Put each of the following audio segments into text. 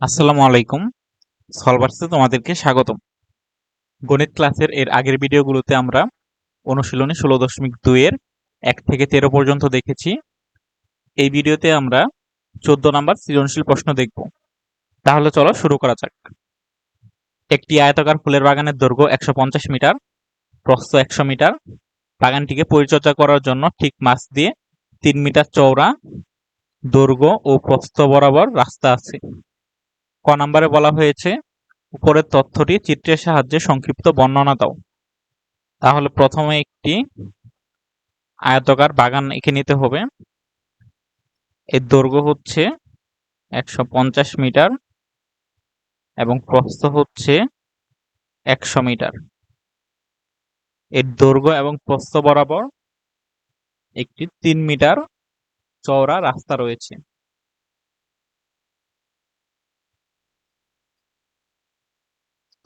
আসসালামু আলাইকুম। সলভার্সে তোমাদেরকে স্বাগতম। গণিত ক্লাসের এর আগের ভিডিওগুলোতে আমরা অনুশীলনী ষোলো দশমিক দুইয়ের এক থেকে তেরো পর্যন্ত দেখেছি। এই ভিডিওতে আমরা চোদ্দ নাম্বার সৃজনশীল প্রশ্ন দেখব। তাহলে চলো শুরু করা যাক। একটি আয়তাকার ফুলের বাগানের দৈর্ঘ্য একশো পঞ্চাশ মিটার, প্রস্থ একশো মিটার। বাগানটিকে পরিচর্যা করার জন্য ঠিক মাছ দিয়ে তিন মিটার চওড়া দৈর্ঘ্য ও প্রস্থ বরাবর রাস্তা আছে। ক নম্বরে বলা হয়েছে, উপরের তথ্যটি চিত্রের সাহায্যে সংক্ষিপ্ত বর্ণনা দাও। তাহলে প্রথমে একটি আয়তকার বাগান এঁকে নিতে হবে। এর দৈর্ঘ্য হচ্ছে একশো পঞ্চাশ মিটার এবং প্রস্থ হচ্ছে একশো মিটার। এর দৈর্ঘ্য এবং প্রস্থ বরাবর একটি তিন মিটার চওড়া রাস্তা রয়েছে।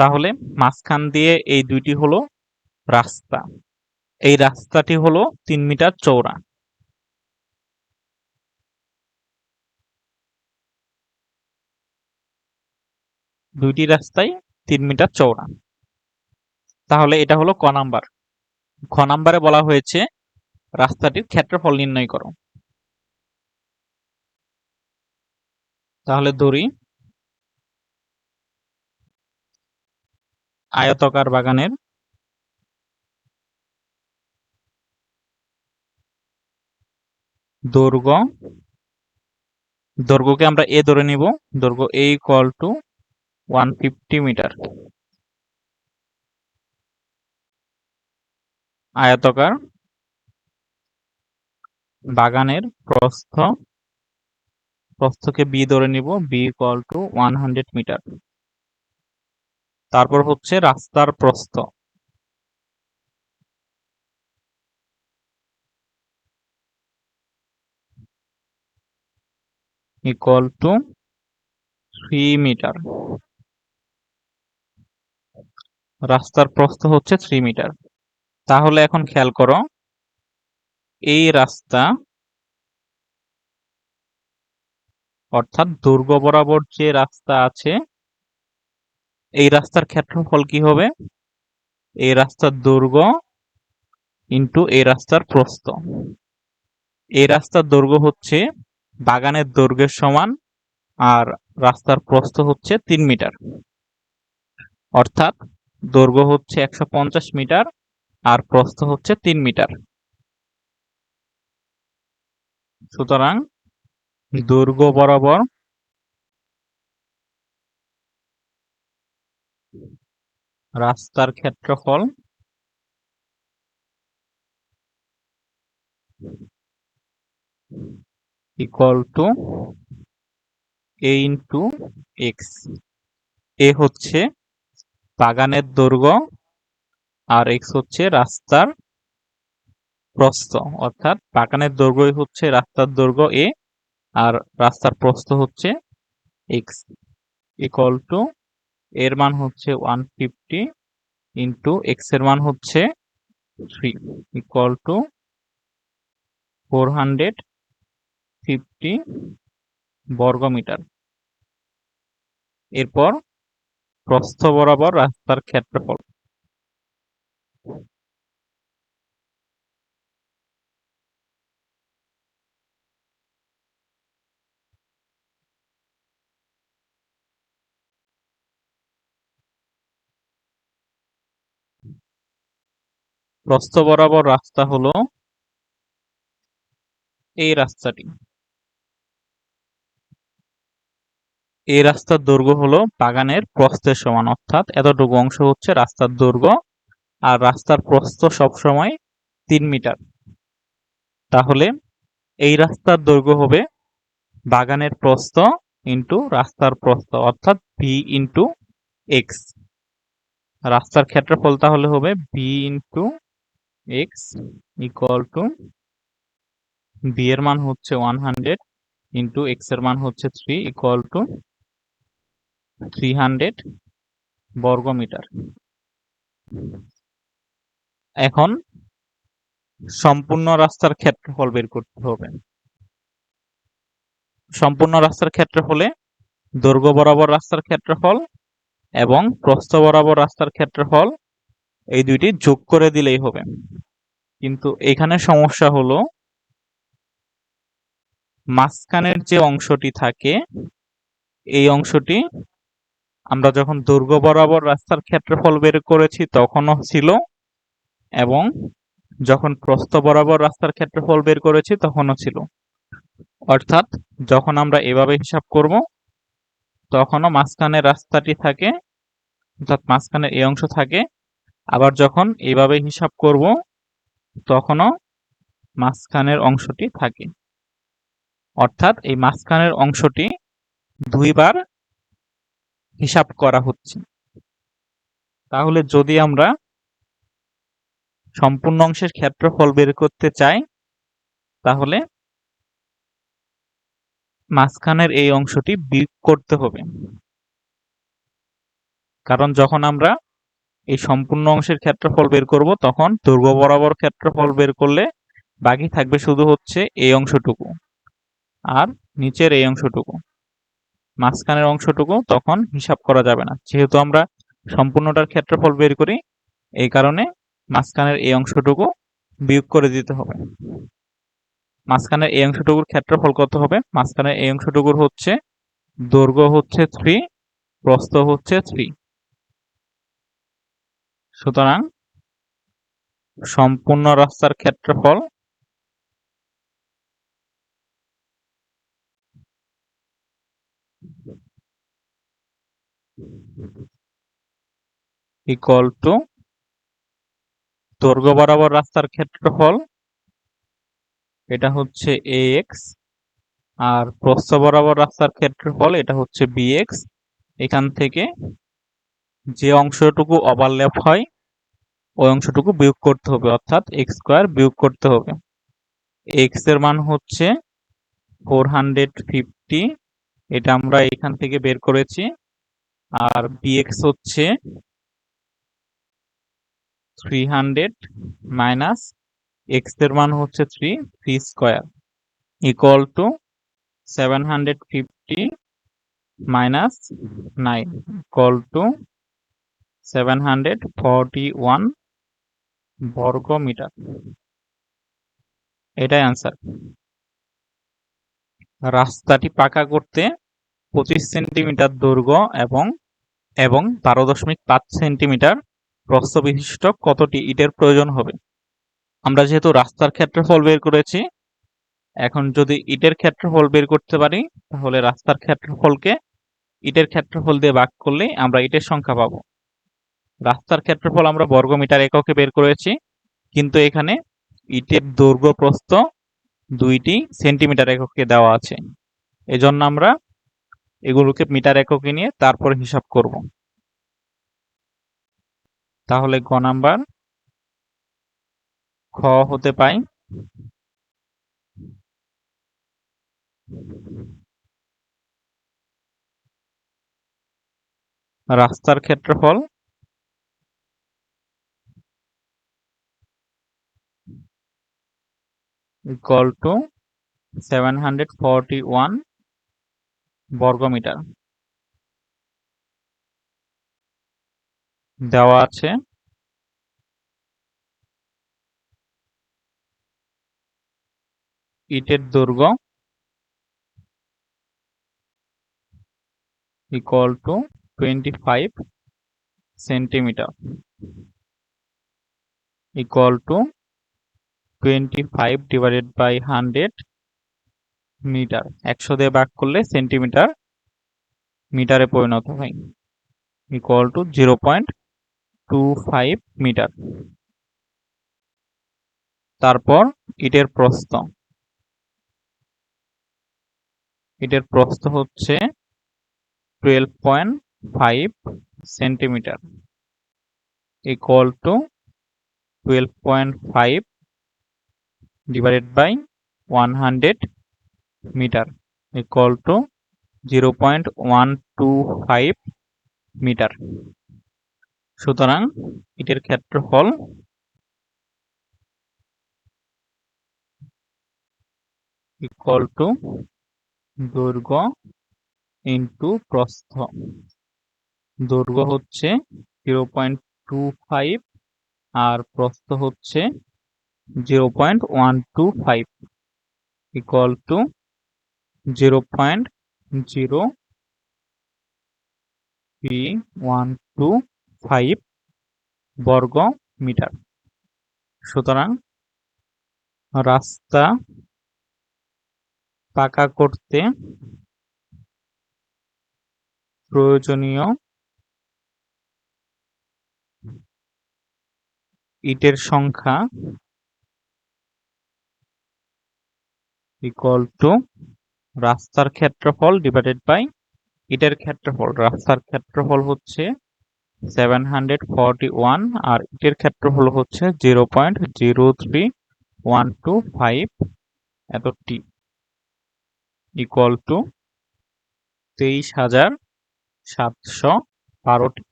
তাহলে মাঝখান দিয়ে এই দুইটি হলো রাস্তা। এই রাস্তাটি হলো তিন মিটার চওড়া। দুইটি রাস্তায় তিন মিটার চৌড়া তাহলে এটা হলো ক নাম্বার। খ নাম্বারে বলা হয়েছে রাস্তাটির ক্ষেত্রফল নির্ণয় করো। তাহলে ধরি আয়তকার বাগানের দৈর্ঘ্য। দৈর্ঘ্যকে আমরা এ ধরে নিব। দৈর্ঘ্য A equal to one fifty metre আয়তকার বাগানের প্রস্থ। প্রস্থকে বি ধরে নিব। B equal to one hundred metre তারপর হচ্ছে রাস্তার প্রস্থ। ইকুয়াল টু থ্রি মিটার রাস্তার প্রস্থ হচ্ছে থ্রি মিটার তাহলে এখন খেয়াল করো, এই রাস্তা অর্থাৎ দুর্গ বরাবর যে রাস্তা আছে এই রাস্তার ক্ষেত্রফল কি হবে? এই রাস্তার দৈর্ঘ্য ইন্টু এই রাস্তার প্রস্থ। এই রাস্তার দৈর্ঘ্য হচ্ছে বাগানের দৈর্ঘ্যের সমান আর রাস্তার প্রস্থ হচ্ছে তিন মিটার। অর্থাৎ দৈর্ঘ্য হচ্ছে একশো পঞ্চাশ মিটার আর প্রস্থ হচ্ছে তিন মিটার। সুতরাং দৈর্ঘ্য বরাবর রাস্তার ক্ষেত্রফল। Equal to A into X A হচ্ছে বাগানের দৈর্ঘ্য আর এক্স হচ্ছে রাস্তার প্রস্থ। অর্থাৎ বাগানের দৈর্ঘ্যই হচ্ছে রাস্তার দৈর্ঘ্য এ আর রাস্তার প্রস্থ হচ্ছে এক্স ইকুয়াল টু এর মান হচ্ছে ওয়ান ফিফটি ইন্টু এক্সের মান হচ্ছে three equal to four hundred fifty বর্গমিটার। এরপর প্রস্থ বরাবর রাস্তার ক্ষেত্রফল। প্রস্থ বরাবর রাস্তা হলো এই রাস্তাটি। এই রাস্তার দৈর্ঘ্য হলো বাগানের প্রস্থের সমান, অর্থাৎ এতটুকু অংশ হচ্ছে রাস্তার দৈর্ঘ্য, আর রাস্তার প্রস্থ সবসময় তিন মিটার। তাহলে এই রাস্তার দৈর্ঘ্য হবে বাগানের প্রস্থ ইন্টু রাস্তার প্রস্থ, অর্থাৎ ভি ইন্টু এক্স রাস্তার ক্ষেত্রফল তাহলে হবে V into X equal to B এর মান হচ্ছে ওয়ান হান্ড্রেড ইন্টু এক্সের মান হচ্ছে three equal to three hundred বর্গমিটার। এখন সম্পূর্ণ রাস্তার ক্ষেত্রফল বের করতে হবে। সম্পূর্ণ রাস্তার ক্ষেত্রফলে দৈর্ঘ্য বরাবর রাস্তার ক্ষেত্রফল এবং প্রস্থ বরাবর রাস্তার ক্ষেত্রফল এই দুইটি যোগ করে দিলেই হবে। কিন্তু এখানে সমস্যা হলো, মাঝখানের যে অংশটি থাকে, এই অংশটি আমরা যখন দুর্গ বরাবর রাস্তার ক্ষেত্রফল বের করেছি তখনও ছিল এবং যখন প্রস্থ বরাবর রাস্তার ক্ষেত্রফল বের করেছি তখনও ছিল। অর্থাৎ যখন আমরা এভাবে হিসাব করব, তখনও মাঝখানে রাস্তাটি থাকে, অর্থাৎ মাঝখানে এই অংশ থাকে আবার যখন এইভাবে হিসাব করব, তখনও মাঝখানের অংশটি থাকে। অর্থাৎ এই মাঝখানের অংশটি দুইবার হিসাব করা হচ্ছে। তাহলে যদি আমরা সম্পূর্ণ অংশের ক্ষেত্রফল বের করতে চাই, তাহলে মাঝখানের এই অংশটি বিয়োগ করতে হবে। কারণ যখন আমরা এই সম্পূর্ণ অংশের ক্ষেত্রফল বের করব, তখন দৈর্ঘ্য বরাবর ক্ষেত্রফল বের করলে বাকি থাকবে শুধু হচ্ছে এই অংশটুকু আর নিচের এই অংশটুকু। মাঝখানের অংশটুকু তখন হিসাব করা যাবে না। যেহেতু আমরা সম্পূর্ণটার ক্ষেত্রফল বের করি, এই কারণে মাঝখানের এই অংশটুকু বিয়োগ করে দিতে হবে। মাঝখানের এই অংশটুকুর ক্ষেত্রফল কত হবে? মাঝখানের এই অংশটুকুর হচ্ছে দৈর্ঘ্য হচ্ছে থ্রি প্রস্থ হচ্ছে থ্রি সুতরাং সম্পূর্ণ রাস্তার ক্ষেত্রফল ইকুয়াল টু দৈর্ঘ্য বরাবর রাস্তার ক্ষেত্রফল, এটা হচ্ছে এ এক্স আর প্রস্থ বরাবর রাস্তার ক্ষেত্রফল এটা হচ্ছে বি এক্স এখান থেকে যে অংশটুকু ওভারল্যাপ হয়, ওই অংশটুকু বিয়োগ করতে হবে, অর্থাৎ এক্স স্কোয়ার বিয়োগ করতে হবে। এক্সের মান হচ্ছে ফোর হান্ড্রেড ফিফটি এটা আমরা এখান থেকে বের করেছি। আর বিএক্স হচ্ছে থ্রি হান্ড্রেড মাইনাস এক্সের মান হচ্ছে three three square equal to seven hundred fifty minus nine equal to seven hundred forty one বর্গ মিটার এটাই আনসার রাস্তাটি পাকা করতে পঁচিশ সেন্টিমিটার দৈর্ঘ্য এবং এবং বারো দশমিক পাঁচ সেন্টিমিটার প্রস্থ বিশিষ্ট কতটি ইটের প্রয়োজন হবে? আমরা যেহেতু রাস্তার ক্ষেত্রফল বের করেছি, এখন যদি ইটের ক্ষেত্রফল বের করতে পারি, তাহলে রাস্তার ক্ষেত্রফলকে ইটের ক্ষেত্রফল দিয়ে ভাগ করলে আমরা ইটের সংখ্যা পাবো। রাস্তার ক্ষেত্রফল আমরা বর্গমিটার এককে বের করেছি, কিন্তু এখানে ইটের দৈর্ঘ্য প্রস্থ দুইটি সেন্টিমিটার এককে দেওয়া আছে। এজন্য আমরা এগুলোকে মিটার এককে নিয়ে তারপর হিসাব করব। তাহলে গ নাম্বার খ হতে পাই। রাস্তার ক্ষেত্রফল equal to 741 বর্গমিটার। দেওয়া আছে ইটের দুর্গ equal to five centimetre equal to 25 divided by hundred metre একশো দিয়ে বাক করলে সেন্টিমিটার মিটারে পরিণত হয়। Equal to zero point two five metre তারপর ইটের প্রস্থ। ইটের প্রস্থ হচ্ছে twelve point five centimetre equal to twelve point five equal to zero point one two five metre সুতরাং ইটের ক্ষেত্রফল ইকুয়াল টু দৈর্ঘ্য ইন্টু প্রস্থ। দৈর্ঘ্য হচ্ছে জিরো পয়েন্ট টু ফাইভ আর প্রস্থ হচ্ছে zero point one two five equal to zero point zero three one two five বর্গ মিটার সুতরাং রাস্তা পাকা করতে প্রয়োজনীয় ইটের সংখ্যা ইকুয়াল টু রাস্তার ক্ষেত্রফল ডিভাইডেড বাই ইটের ক্ষেত্রফল। রাস্তার ক্ষেত্রফল হচ্ছে সেভেন হান্ড্রেড ফর্টি ওয়ান আর ইটের ক্ষেত্রফল হচ্ছে zero point zero three one two five এত টি ইকুয়াল টু তেইশ হাজার সাতশো বারোটি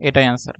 এটাই অ্যান্সার